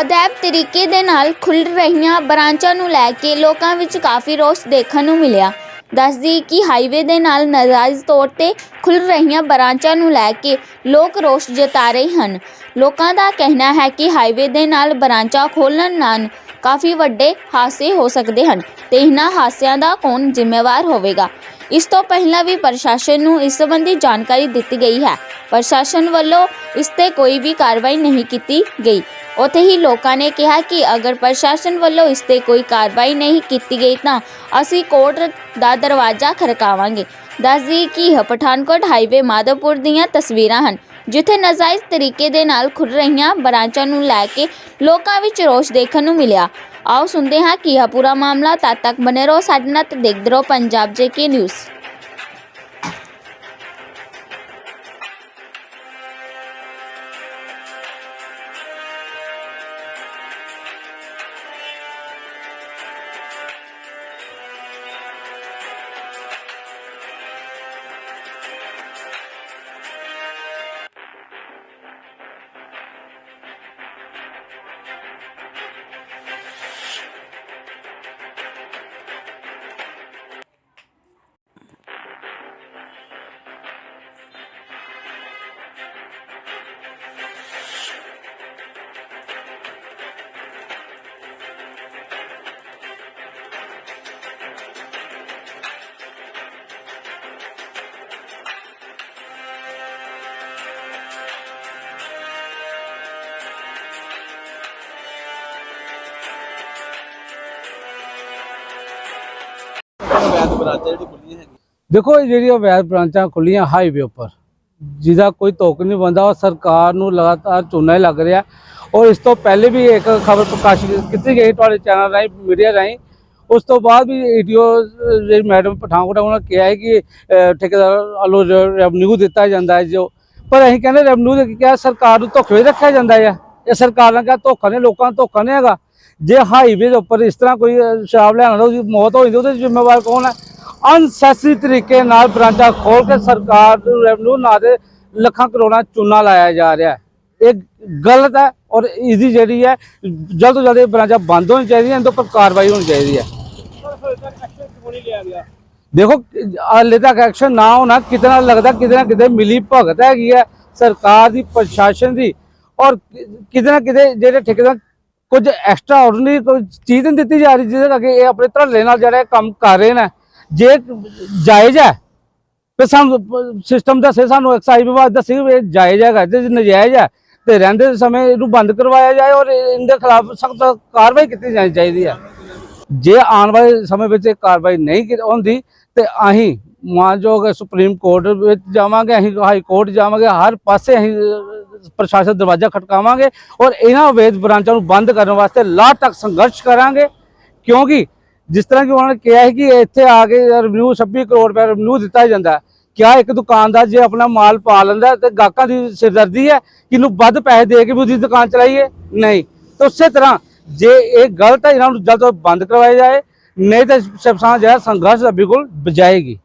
ਅਦੈਬ ਤਰੀਕੇ ਦੇ ਨਾਲ ਖੁੱਲ ਰਹੀਆਂ ਬ੍ਰਾਂਚਾਂ ਨੂੰ ਲੈ ਕੇ ਲੋਕਾਂ ਵਿੱਚ ਕਾਫੀ ਰੋਸ ਦੇਖਣ ਨੂੰ ਮਿਲਿਆ। ਦੱਸਦੀ ਕਿ ਹਾਈਵੇ ਦੇ ਨਾਲ ਨਾਜਾਇਜ਼ ਤੌਰ ਤੇ ਖੁੱਲ ਰਹੀਆਂ ਬ੍ਰਾਂਚਾਂ ਨੂੰ ਲੈ ਕੇ ਲੋਕ ਰੋਸ ਜਤਾ ਰਹੇ ਹਨ। ਲੋਕਾਂ ਦਾ ਕਹਿਣਾ ਹੈ ਕਿ ਹਾਈਵੇ ਦੇ ਨਾਲ ਬ੍ਰਾਂਚਾਂ ਖੋਲ੍ਹਣ ਨਾਲ ਕਾਫੀ ਵੱਡੇ ਹਾਦਸੇ ਹੋ ਸਕਦੇ ਹਨ ਤੇ ਇਹਨਾਂ ਹਾਦਸਿਆਂ ਦਾ ਕੌਣ ਜ਼ਿੰਮੇਵਾਰ ਹੋਵੇਗਾ। ਇਸ ਤੋਂ ਪਹਿਲਾਂ ਵੀ ਪ੍ਰਸ਼ਾਸਨ ਨੂੰ ਇਸ ਸੰਬੰਧੀ ਜਾਣਕਾਰੀ ਦਿੱਤੀ ਗਈ ਹੈ। ਪ੍ਰਸ਼ਾਸਨ ਵੱਲੋਂ ਇਸ ਤੇ ਕੋਈ ਵੀ ਕਾਰਵਾਈ ਨਹੀਂ ਕੀਤੀ ਗਈ। ਉੱਥੇ ਹੀ ਲੋਕਾਂ ਨੇ ਕਿਹਾ ਕਿ ਅਗਰ ਪ੍ਰਸ਼ਾਸਨ ਵੱਲੋਂ ਇਸ ਤੇ ਕੋਈ ਕਾਰਵਾਈ ਨਹੀਂ ਕੀਤੀ ਗਈ ਤਾਂ ਅਸੀਂ ਕੋਰਟ ਦਾ ਦਰਵਾਜ਼ਾ ਖੜਕਾਵਾਂਗੇ। ਦੱਸਦੀ ਕਿ ਇਹ ਪਠਾਨਕੋਟ ਹਾਈਵੇ ਮਾਧੋਪੁਰ ਦੀਆਂ ਤਸਵੀਰਾਂ ਹਨ, ਜਿੱਥੇ ਨਾਜਾਇਜ਼ ਤਰੀਕੇ ਦੇ ਨਾਲ ਖੁੱਲ ਰਹੀਆਂ ਬ੍ਰਾਂਚਾਂ ਨੂੰ ਲੈ ਕੇ ਲੋਕਾਂ ਵਿੱਚ ਰੋਸ ਦੇਖਣ ਨੂੰ ਮਿਲਿਆ। ਆਓ ਸੁਣਦੇ ਹਾਂ ਕਿ ਇਹ ਪੂਰਾ ਮਾਮਲਾ ਤਦ ਤੱਕ ਬਨੇ ਰਹੋ। ਸਾਡੇ ਨਾਲ ਤੇ ਦੇਖਦੇ ਰਹੋ ਪੰਜਾਬ ਜੇਕੇ ਨਿਊਜ਼। ਬਰਾਂਚਾਂ ਜਿਹੜੀ ਖੁੱਲੀਆਂ ਹੈਗੀਆਂ। ਦੇਖੋ ਇਹ ਜਿਹੜੀਆਂ ਅਵੈਧ ਬ੍ਰਾਂਚਾਂ ਖੁੱਲੀਆਂ ਹਾਈਵੇ ਉੱਪਰ, ਜਿਹਦਾ ਕੋਈ ਤੋਕ ਨਹੀਂ ਬੰਦਾ ਉਹ ਸਰਕਾਰ ਨੂੰ ਲਗਾਤਾਰ ਚੂਨਾ ਹੀ ਲੱਗ ਰਿਹਾ। ਔਰ ਇਸ ਤੋਂ ਪਹਿਲੇ ਵੀ ਇੱਕ ਖਬਰ ਪ੍ਰਕਾਸ਼ਿਤ ਕੀਤੀ ਗਈ ਤੁਹਾਡੇ ਚੈਨਲ ਰਾਹੀਂ, ਮੀਡੀਆ ਰਾਹੀਂ। ਉਸ ਤੋਂ ਬਾਅਦ ਵੀ ਈਡੀਓ ਜਿਹੜੀ ਮੈਡਮ ਪਠਾਨਕੋਟ ਉਹਨਾਂ ਕਿਹਾ ਹੈ ਕਿ ਠੇਕੇਦਾਰ ਵੱਲੋਂ ਰੈਵਨਿਊ ਦਿੱਤਾ ਜਾਂਦਾ ਹੈ, ਜੋ ਪਰ ਅਸੀਂ ਕਹਿੰਦੇ ਰੈਵਨਿਊ ਦੇ ਕਿਹਾ, ਸਰਕਾਰ ਨੂੰ ਧੋਖੇ ਰੱਖਿਆ ਜਾਂਦਾ ਹੈ। ਇਹ ਸਰਕਾਰ ਨਾਲ ਕਿਹਾ, ਧੋਖਾ ਨੇ ਲੋਕਾਂ ਨੂੰ ਧੋਖਾ ਨਹੀਂ ਹੈਗਾ। ਜੇ ਹਾਈਵੇ ਦੇ ਉੱਪਰ ਇਸ ਤਰ੍ਹਾਂ ਕੋਈ ਸ਼ਰਾਬ ਲੈਣ ਵਾਲਾ ਉਹਦੀ ਮੌਤ ਹੋ ਜਾਂਦੀ, ਉਹਦੇ ਜ਼ਿੰਮੇਵਾਰ ਕੌਣ ਹੈ? ਅਨਸੈਸਰੀ ਤਰੀਕੇ ਨਾਲ ਬ੍ਰਾਂਚਾਂ ਖੋਲ ਕੇ ਸਰਕਾਰ ਨੂੰ ਰੈਵਨਿਊ ਨਾ ਦੇ ਲੱਖਾਂ ਕਰੋੜਾਂ ਚੂਨਾ ਲਾਇਆ ਜਾ ਰਿਹਾ ਹੈ। ਇਹ ਗਲਤ ਹੈ ਔਰ ਇਹਦੀ ਜਿਹੜੀ ਹੈ, ਜਲਦ ਤੋਂ ਜਲਦ ਇਹ ਬ੍ਰਾਂਚਾਂ ਬੰਦ ਹੋਣੀ ਚਾਹੀਦੀਆਂ ਇਹਨਾਂ ਉੱਪਰ ਕਾਰਵਾਈ ਹੋਣੀ ਚਾਹੀਦੀ ਹੈ। ਦੇਖੋ, ਹਾਲੇ ਤੱਕ ਐਕਸ਼ਨ ਨਾ ਹੋਣਾ ਕਿਤਨਾ ਲੱਗਦਾ, ਕਿਤੇ ਨਾ ਕਿਤੇ ਮਿਲੀ ਭਗਤ ਹੈਗੀ ਹੈ ਸਰਕਾਰ ਦੀ, ਪ੍ਰਸ਼ਾਸਨ ਦੀ ਔਰ ਕਿਤੇ ਨਾ ਕਿਤੇ ਜਿਹੜੇ ਠੇਕੇਦਾਰ ਕੁਝ ਐਕਸਟਰਾ ਆਰਡੀਨਰੀ ਚੀਜ਼ ਨਹੀਂ ਦਿੱਤੀ ਜਾ ਰਹੀ ਜਿਹਦੇ ਕਰਕੇ ਇਹ ਆਪਣੇ ਧੜੱਲੇ ਨਾਲ ਜਿਹੜਾ ਕੰਮ ਕਰ ਰਹੇ ਨੇ। ਜੇ ਜਾਇਜ਼ ਹੈ, ਤੇ ਸਾਨੂੰ ਸਿਸਟਮ ਦੱਸੇ ਸਾਨੂੰ ਐਕਸਾਈਜ਼ ਵਿਭਾਗ ਦੱਸੇ ਵੀ ਇਹ ਜਾਇਜ਼ ਹੈਗਾ ਤੇ ਜੇ ਨਜਾਇਜ਼ ਹੈ, ਤੇ ਰਹਿੰਦੇ ਸਮੇਂ ਇਹਨੂੰ ਬੰਦ ਕਰਵਾਇਆ ਜਾਏ ਔਰ ਇਹਦੇ ਖਿਲਾਫ ਸਖਤ ਕਾਰਵਾਈ ਕੀਤੀ ਜਾਣੀ ਚਾਹੀਦੀ ਹੈ। ਜੇ ਆਉਣ ਵਾਲੇ ਸਮੇਂ ਵਿੱਚ ਇਹ ਕਾਰਵਾਈ ਨਹੀਂ ਹੁੰਦੀ, ਤੇ ਅਸੀਂ ਮਾਨਯੋਗ ਸੁਪਰੀਮ ਕੋਰਟ ਵਿੱਚ ਜਾਵਾਂਗੇ, ਅਸੀਂ ਹਾਈ ਕੋਰਟ ਜਾਵਾਂਗੇ, ਹਰ ਪਾਸੇ ਅਸੀਂ ਪ੍ਰਸ਼ਾਸਨ ਦਰਵਾਜ਼ਾ ਖਟਕਾਵਾਂਗੇ ਔਰ ਇਹਨਾਂ ਵੇਦ ਬ੍ਰਾਂਚਾਂ ਨੂੰ ਬੰਦ ਕਰਨ ਵਾਸਤੇ ਲਾਹ ਤੱਕ ਸੰਘਰਸ਼ ਕਰਾਂਗੇ, ਕਿਉਂਕਿ ਜਿਸ ਤਰ੍ਹਾਂ ਕਿ ਉਹਨਾਂ ਨੇ ਕਿਹਾ ਹੈ ਕਿ ਇੱਥੇ ਆ ਕੇ ਰਵਨਿਊ 26 ਕਰੋੜ ਰੁਪਏ ਰਵਨਿਊ ਦਿੱਤਾ ਜਾਂਦਾ ਕਿਆ ਇੱਕ ਦੁਕਾਨਦਾਰ ਜੇ ਆਪਣਾ ਮਾਲ ਪਾ ਲੈਂਦਾ ਹੈ ਤੇ ਗਾਹਕਾਂ ਦੀ ਸਿਰਦਰਦੀ ਹੈ ਕਿ ਇਹਨੂੰ ਵੱਧ ਪੈਸੇ ਦੇ ਕੇ ਵੀ ਉਹਦੀ ਦੁਕਾਨ ਚਲਾਈਏ? ਨਹੀਂ। ਤਾਂ ਉਸੇ ਤਰ੍ਹਾਂ ਜੇ ਇਹ ਗਲਤ ਹੈ, ਇਹਨਾਂ ਨੂੰ ਜਲਦ ਤੋਂ ਬੰਦ ਕਰਵਾਇਆ ਜਾਏ, ਨਹੀਂ ਤਾਂ ਸ਼ਿਵ ਜਿਹੜਾ ਸੰਘਰਸ਼ ਦਾ ਬਿਲਕੁਲ ਬਜਾਏਗੀ